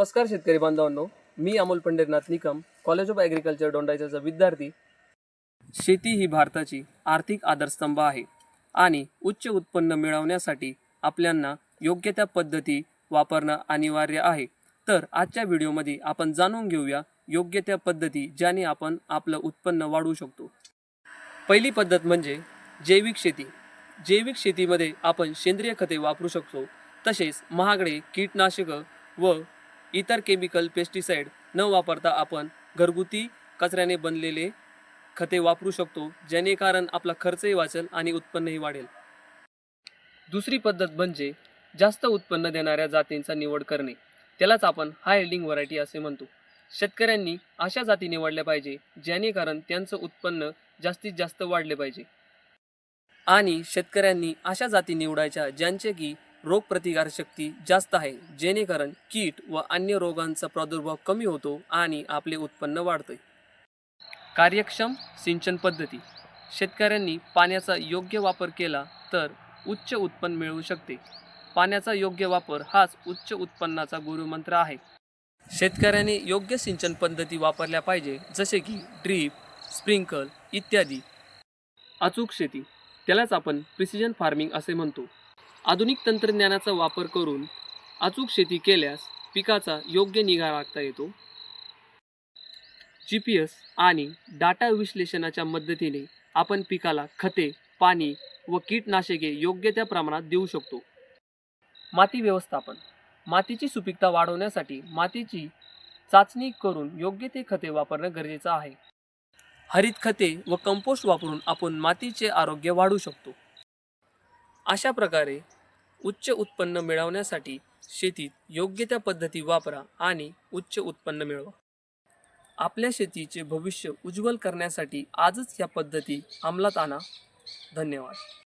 नमस्कार शेतकरी बांधवांनो मी Amol Pandharinath Nikam college of agriculture Dondaicha विद्यार्थी. शेती ही भारताची आर्थिक आधारस्तंभ आहे आणि उच्च उत्पन्न मिळवण्यासाठी आपल्यांना योग्य त्या पद्धती वापरणं अनिवार्य आहे. तर आजच्या व्हिडिओमध्ये आपण जाणून घेऊया योग्य त्या पद्धती ज्याने आपण आपलं उत्पन्न वाढवू शकतो. पहिली पद्धत म्हणजे जैविक शेती. जैविक शेतीमध्ये आपण सेंद्रिय खते वापरू शकतो तसेच महागडे कीटनाशकं व इतर केमिकल पेस्टिसाईड न वापरता आपण घरगुती कचऱ्याने बनलेले खते वापरू शकतो ज्याने कारण आपला खर्चही वाचेल आणि उत्पन्नही वाढेल. दुसरी पद्धत म्हणजे जास्त उत्पन्न देणाऱ्या जातींचा निवड करणे. त्यालाच आपण हाय यिल्डिंग व्हरायटी असे म्हणतो. शेतकऱ्यांनी अशा जाती निवडल्या पाहिजे ज्याने कारण त्यांचं उत्पन्न जास्तीत जास्त वाढले पाहिजे. आणि शेतकऱ्यांनी अशा जाती निवडायच्या ज्यांचे की रोगप्रतिकारशक्ती जास्त आहे जेणेकरून कीट व अन्य रोगांचा प्रादुर्भाव कमी होतो आणि आपले उत्पन्न वाढते. कार्यक्षम सिंचन पद्धती. शेतकऱ्यांनी पाण्याचा योग्य वापर केला तर उच्च उत्पन्न मिळवू शकते. पाण्याचा योग्य वापर हाच उच्च उत्पन्नाचा गुरुमंत्र आहे. शेतकऱ्यांनी योग्य सिंचन पद्धती वापरल्या पाहिजे जसे की ड्रीप स्प्रिंकल इत्यादी. अचूक शेती त्यालाच आपण प्रिसिजन फार्मिंग असे म्हणतो. आधुनिक तंत्रज्ञानाचा वापर करून अचूक शेती केल्यास पिकाचा योग्य निगा राखता येतो. जी पी एस आणि डाटा विश्लेषणाच्या मदतीने आपण पिकाला खते पाणी व कीटनाशके योग्य त्या प्रमाणात देऊ शकतो. माती व्यवस्थापन. मातीची सुपीकता वाढवण्यासाठी मातीची चाचणी करून योग्य ते खते वापरणं गरजेचं आहे. हरित खते व कंपोस्ट वापरून आपण मातीचे आरोग्य वाढवू शकतो. अशा प्रकारे उच्च उत्पन्न मिळवण्यासाठी शेतीत योग्य त्या पद्धती वापरा आणि उच्च उत्पन्न मिळवा. आपल्या शेतीचे भविष्य उज्ज्वल करण्यासाठी आजच या पद्धती अंमलात आणा. धन्यवाद.